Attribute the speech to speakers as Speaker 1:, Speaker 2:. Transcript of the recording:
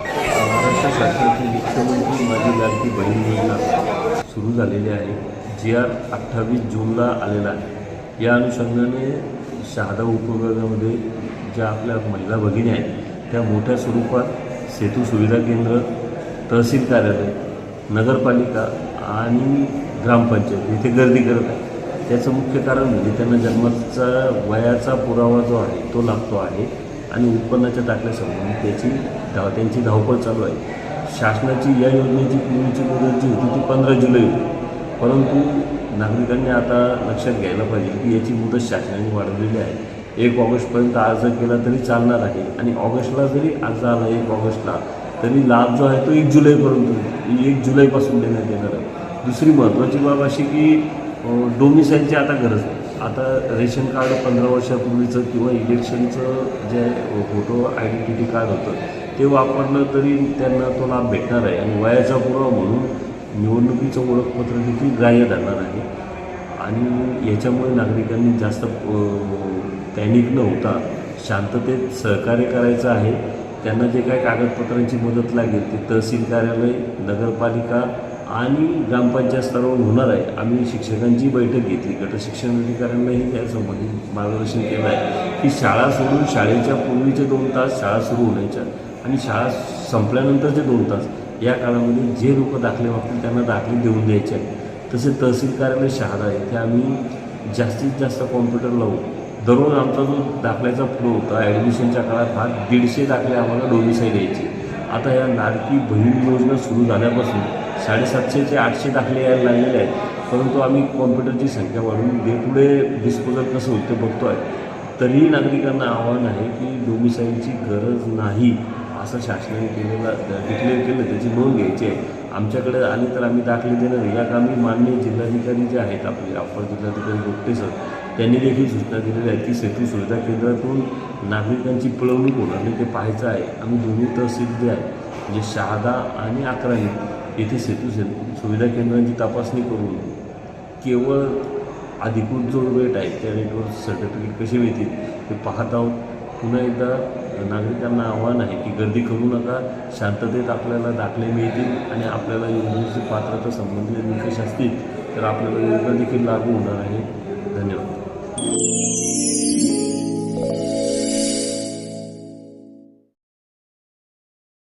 Speaker 1: महाराष्ट्र शासनाची मुख्यमंत्री माझी लाडकी बहीण योजना सुरू झालेली आहे. जी आर अठ्ठावीस जूनला आलेला आहे. या अनुषंगाने शहादा उपविभागामध्ये ज्या आपल्या महिला भगिनी आहेत त्या मोठ्या स्वरूपात सेतू सुविधा केंद्र तहसील कार्यालय नगरपालिका आणि ग्रामपंचायत इथे गर्दी करत आहे त्याचं मुख्य कारण म्हणजे त्यांना जन्माचा वयाचा पुरावा जो आहे तो लागतो आहे. आणि उत्पन्नाच्या दाखल्यासंबंधी त्याची धाव त्यांची धावपळ चालू आहे. शासनाची या योजनेची पूर्वीची मुदत जी होती ती पंधरा जुलै होती. परंतु नागरिकांनी आता लक्षात घ्यायला पाहिजे की याची मुदत शासनाने वाढवलेली आहे. एक ऑगस्टपर्यंत अर्ज केला तरी चालणार आहे. आणि ऑगस्टला जरी अर्ज आला एक ऑगस्टला तरी लाभ जो आहे तो एक जुलैपर्यंत एक जुलैपासून देण्यात येणार आहे. दुसरी महत्त्वाची बाब अशी की डोमिसाईलची आता गरज नाही आता रेशन कार्ड पंधरा वर्षापूर्वीचं किंवा इलेक्शनचं जे फोटो आयडेंटिटी कार्ड होतं ते वापरलं तरी त्यांना तो लाभ भेटणार आहे. आणि वयाचा पुरावा म्हणून निवडणुकीचं ओळखपत्र देखील ग्राह्य धरणार आहे. आणि याच्यामुळे नागरिकांनी जास्त पॅनिक न होता शांततेत सहकार्य करायचं आहे. त्यांना जे काही कागदपत्रांची मदत लागेल ते तहसील कार्यालय नगरपालिका आणि ग्रामपंचायत स्तरावर होणार आहे. आम्ही शिक्षकांची बैठक घेतली. गट शिक्षण अधिकाऱ्यांनाही त्यासंबंधी मार्गदर्शन केलं आहे. की शाळा सोडून शाळेच्या पूर्वीचे दोन तास शाळा सुरू होण्याच्या आणि शाळा संपल्यानंतरचे दोन तास या काळामध्ये जे लोक दाखले मागतील त्यांना दाखले देऊन द्यायचे आहेत. तसे तहसील कार्यालय शहादा आहे. ते आम्ही जास्तीत जास्त कॉम्प्युटर लावू. दररोज आमचा जो दाखल्याचा फ्लो होता ॲडमिशनच्या काळात हा दीडशे दाखले आम्हाला डोमिसाईल द्यायचे आता या लाडकी बहीण योजना सुरू झाल्यापासून साडेसातशे ते आठशे दाखले यायला लागलेले आहेत. परंतु आम्ही कॉम्प्युटरची संख्या वाढवून डे टू डे डिस्पोजल कसं होतं ते बघतो आहे तरीही नागरिकांना आव्हान आहे की डोमिसाईलची गरज नाही असं शासनाने केलेलं डिक्लेअर केलं त्याची नोंद घ्यायची आहे. आमच्याकडे आली तर आम्ही दाखले देणार. या कामी माननीय जिल्हाधिकारी जे आहेत आपले अप्पर जिल्हाधिकारी गोपटे सर त्यांनी देखील सूचना दिलेल्या आहेत की सेतू सुविधा केंद्रातून नागरिकांची पळवणूक होणार नाही ते पाहायचं आहे. आम्ही दोन्ही तहसील जे आहे म्हणजे शहादा आणि अकरावी येथे सेतू से सुविधा केंद्रांची तपासणी करून केवळ अधिकृत जो रेट आहे त्या रेटवर सर्टिफिकेट कसे मिळतील ते पाहत आहोत. पुन्हा एकदा नागरिकांना आव्हान आहे की गर्दी करू नका. शांततेत आपल्याला दाखले मिळतील आणि आपल्याला योजनेची पात्रता संबंधित निकष असतील तर आपल्याला योजना देखील लागू होणार आहे. धन्यवाद. Música